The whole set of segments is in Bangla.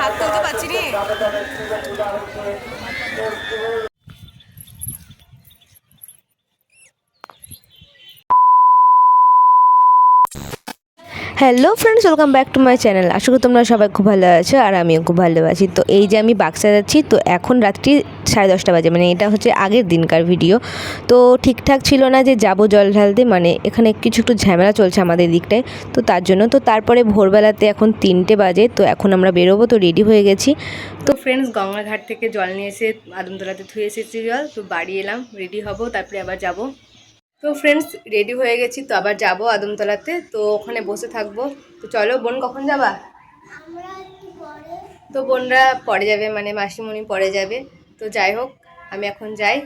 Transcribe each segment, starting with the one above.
হাত তুলতে পারছি নি। Hello friends welcome back to my channel আশা করি তোমরা সবাই খুব ভালো আছো আর আমিও খুব ভালো আছি। তো এই যে আমি বাক্সা যাচ্ছি, তো এখন রাত্রি সাড়ে দশটা বাজে। মানে এটা হচ্ছে আগের দিনকার ভিডিও তো ঠিকঠাক ছিল না যে যাব জল ঢালতে মানে এখানে কিছু একটু ঝামেলা চলছে আমাদের দিকটায়। তো তার জন্য, তো তারপরে ভোরবেলাতে এখন তিনটে বাজে, তো এখন আমরা বেরোবো, তো রেডি হয়ে গেছি। তো ফ্রেন্ডস গঙ্গাঘাট থেকে জল নিয়ে এসে আদমতলাতে ধুয়ে এসেছি জল। তো বাড়ি এলাম রেডি হব, তারপরে আবার যাব। তো ফ্রেন্ডস রেডি হয়ে গেছি তো আবার যাব আদমতলাতে তো ওখানে বসে থাকব। তো চলো বোন কখন যাবা? তো বোনরা পরে যাবে মানে মাসিমণি পরে যাবে। তো যাই হোক আমি এখন যাই।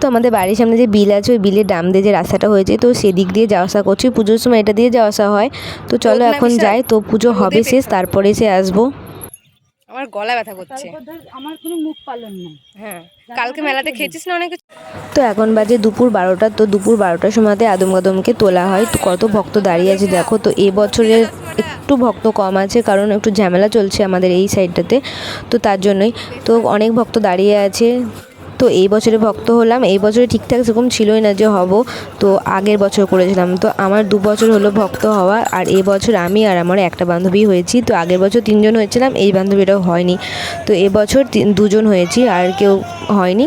তো আমাদের বাড়ির সামনে যে বিল আছে ওই বিলের ডাম দিয়ে যে রাস্তাটা হয়েছে তো সেদিক দিয়ে যাওয়া আসা করছি। পুজোর সময় এটা দিয়ে যাওয়া আসা হয়। তো চলো এখন যাই তো পুজো হবে শেষ তারপরে সে আসব। আমার গলা ব্যথা করছে। আমার কোনো মুখ পালন না হ্যাঁ কালকে মেলাতে খেয়েছিস না অনেক তো এখন বাজে দুপুর বারোটা তো দুপুর বারোটার সময়তে আদম কাদমকে তোলা হয়। তো কত ভক্ত দাঁড়িয়ে আছে দেখো তো এবছরে একটু ভক্ত কম আছে কারণ একটু ঝামেলা চলছে আমাদের এই সাইডটাতে তো তার জন্যই তো অনেক ভক্ত দাঁড়িয়ে আছে। তো এই বছরে ভক্ত হলাম, এই বছরে ঠিকঠাক সেরকম ছিলই না যে হব, তো আগের বছর করেছিলাম। তো আমার দু বছর হলো ভক্ত হওয়া, আর এই বছর আমি আর আমার একটা বান্ধবী হয়েছি, তো আগের বছর তিনজন হয়েছিলাম, এই বান্ধবীটাও হয়নি। তো এবছর বছর দুজন হয়েছি, আর কেউ হয়নি।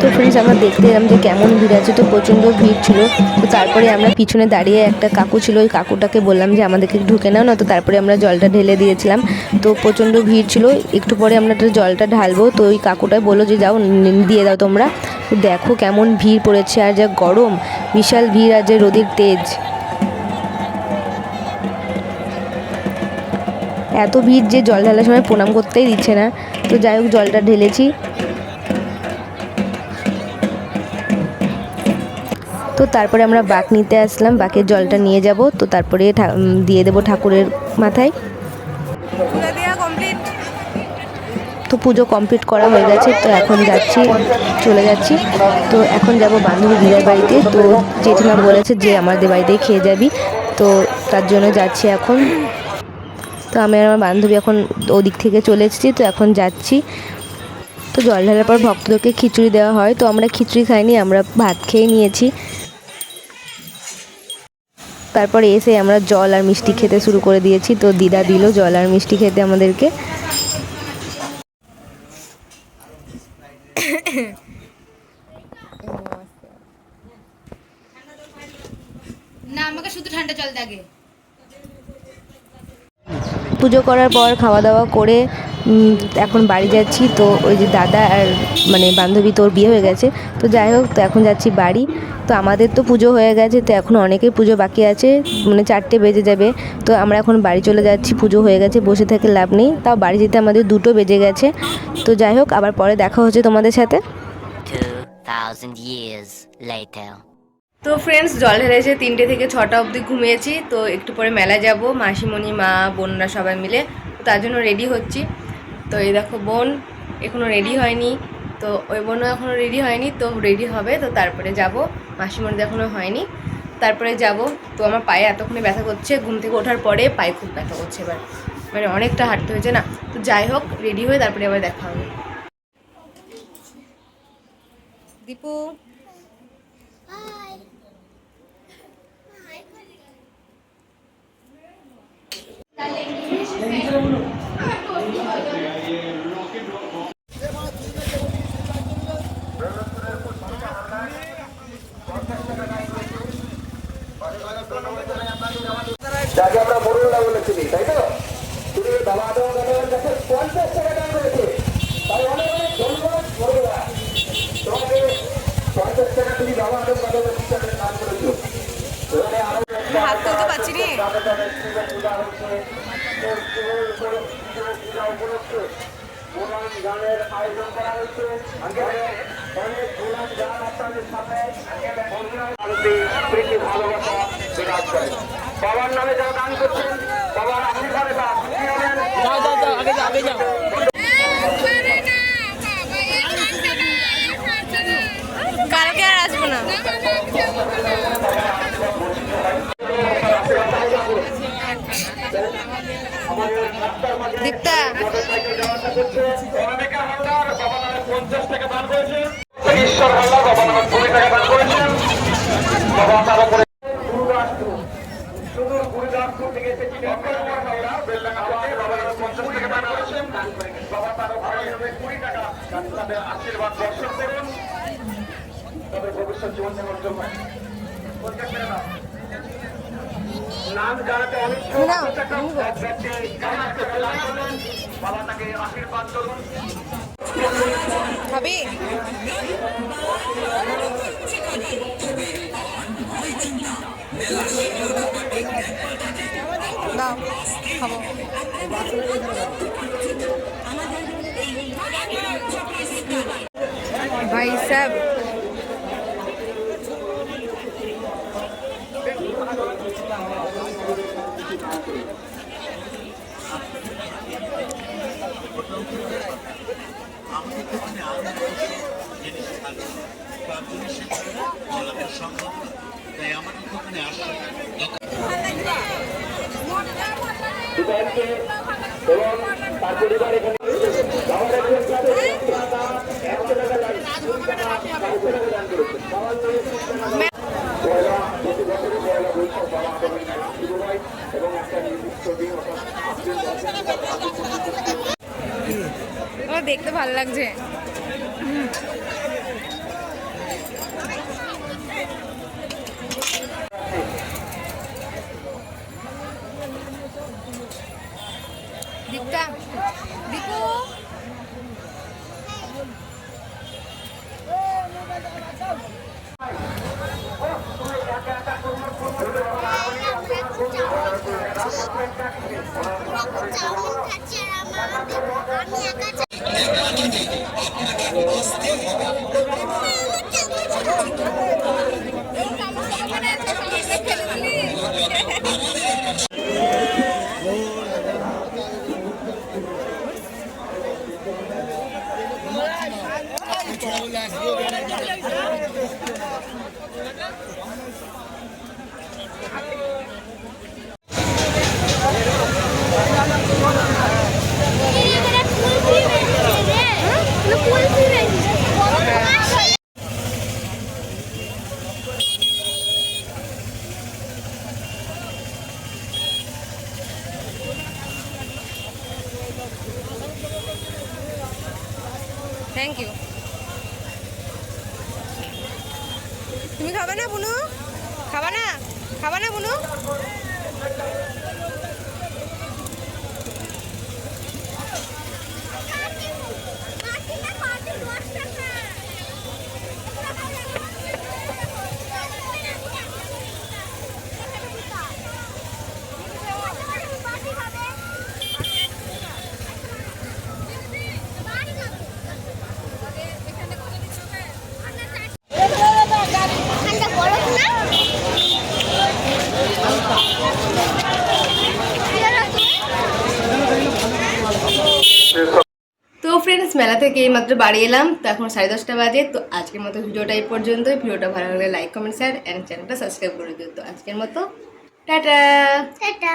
তো ফ্রেন্ডস আমরা দেখতে এলাম যে কেমন ভিড় আছে, তো প্রচণ্ড ভিড় ছিল। তো তারপরে আমরা পিছনে দাঁড়িয়ে একটা কাকু ছিল, ওই কাকুটাকে বললাম যে আমাদেরকে ঢুকে নাও না তো তারপরে আমরা জলটা ঢেলে দিয়েছিলাম। তো প্রচণ্ড ভিড় ছিল, একটু পরে আমরা জলটা ঢালবো, তো ওই কাকুটাই বলল যে যাও দিয়ে দাও তোমরা। দেখো কেমন ভিড় পড়েছে, আর যা গরম, বিশাল ভিড় আর যে রোদের তেজ। এত ভিড় যে জল ঢালার সময় প্রণাম করতেই দিচ্ছে না। তো যাই হোক, জলটা ঢেলেছি। তো তারপরে আমরা বাক নিতে আসলাম বাকের জলটা নিয়ে যাব। তো তারপরে দিয়ে দেবো ঠাকুরের মাথায়। তো পুজো কমপ্লিট করা হয়ে গেছে, তো এখন যাচ্ছি, চলে যাচ্ছি। তো এখন যাব বান্ধবী দিদার বাড়িতে। তো জেঠিমা বলেছে যে আমাদের বাড়িতেই খেয়ে যাবি। তো তার জন্য যাচ্ছি এখন। তো আমি আর আমার বান্ধবী এখন ওদিক থেকে চলে এসেছি, তো এখন যাচ্ছি। তো জল ঢালার পর ভক্তদেরকে খিচুড়ি দেওয়া হয়, তো আমরা খিচুড়ি খাইনি, আমরা ভাত খেয়ে নিয়েছি। তারপরে এসে আমরা জল আর মিষ্টি খেতে শুরু করে দিয়েছি, তো দিদা দিল জল আর মিষ্টি খেতে আমাদেরকে। না, আমাকে শুধু ঠান্ডা জল দাগে। পুজো করার পর খাওয়া দাওয়া করে এখন বাড়ি যাচ্ছি। তো ওই যে দাদা আর মানে বান্ধবী তোর বিয়ে হয়ে গেছে। তো যাই হোক তো এখন যাচ্ছি বাড়ি। তো আমাদের তো পুজো হয়ে গেছে তো এখন অনেকের পুজো বাকি আছে। মানে চারটে বেজে যাবে। তো আমরা এখন বাড়ি চলে যাচ্ছি পুজো হয়ে গেছে বসে থেকে লাভ নেই। তাও বাড়ি যেতে আমাদের দুটো বেজে গেছে। তো যাই হোক আবার পরে দেখা হচ্ছে তোমাদের সাথে। 2,000 years later. তো ফ্রেন্ডস জল ঢেলেছে তিনটে থেকে ছটা অবধি ঘুমিয়েছি। তো একটু পরে মেলা যাব মাসিমণি মা বোনরা সবাই মিলে। তো তার জন্য রেডি হচ্ছি। তো এই দেখো বোন এখনও রেডি হয়নি। তো ওই বোনও এখনও রেডি হয়নি তো রেডি হবে। তো তারপরে যাব মাসিমণিদের এখনও হয়নি। তারপরে যাব। তো আমার পায়ে এতক্ষণে ব্যথা করছে ঘুম থেকে ওঠার পরে পায়ে খুব ব্যথা করছে এবার। মানে অনেকটা হাঁটতে হয়েছে না। তো যাই হোক রেডি হয়ে তারপরে আবার দেখা হবে। দীপু। যাকে আমরা মরুল্লা বলেছিলি, তাই তো? তুমি বাবা আদম গানের কাছে পঞ্চাশ টাকা দাম রয়েছে তাই অনেক অনেক ধন্যবাদ মরুল্লা তোমাকে পঞ্চাশ টাকা তুমি বাবা আদম গানের হিসাবে দান করেছ এবারে আরও একটা হাত তুলতে তাদের তাদের পূজা হচ্ছে পূজা উপলক্ষে আয়োজন করা হয়েছে অনেক কোরআন গান আপনাদের সামনে প্রীতি ভালোবাসা বিরাজ বাবার নামে যারা দান করছেন বাবার আশীর্বাদে কালকে আর আসব না দীপ্তা অনামিকা হালদার বাবা নামে পঞ্চাশ টাকা দান করেছেন ঈশ্বর হালদার বাবা কুড়ি টাকা তার উপরে গুরুদাসপুর থেকে বাবা পঞ্চাশ টাকা দান করেছেন বাবা তার কুড়ি টাকা তাদের আশীর্বাদ দর্শন করুন। তবে ভবিষ্যৎ জীবন যাপন জন্য পঞ্চাশ টাকা দাও। নাম জানাতে অনিচ্ছুক জানাতে প্রদান করুন বাবা তাকে আশীর্বাদ করুন খাবি দাও খাব ভাই এবং এখানে বাবার একজন ক্লাবে একশো টাকা দান দুই টাকা চারশো টাকা দান করেছে বাবার নামে তিন টাকা পয়লা প্রতি বছরই পয়লা বৈশাখ বাবা আদমের মেলা শুরু হয় এবং একটা নির্দিষ্ট দিন অর্থাৎ আশ্বিন মাসে তার আগে পর্যন্ত আমার দেখতে ভালো লাগছে। দীপটা দীপু। আমি একা দিতে তুমি খাবে না বুনু? খাবা না? খাবা না বুনু? মেলা থেকে এইমাত্র বাড়ি এলাম। তো এখন সাড়ে দশটা বাজে। তো আজকের মতো ভিডিওটা এই পর্যন্ত ভিডিওটা ভালো লাগলে লাইক কমেন্ট শেয়ার অ্যান্ড চ্যানেলটা সাবস্ক্রাইব করে দিও। তো আজকের মতো, টাটা! টাটা!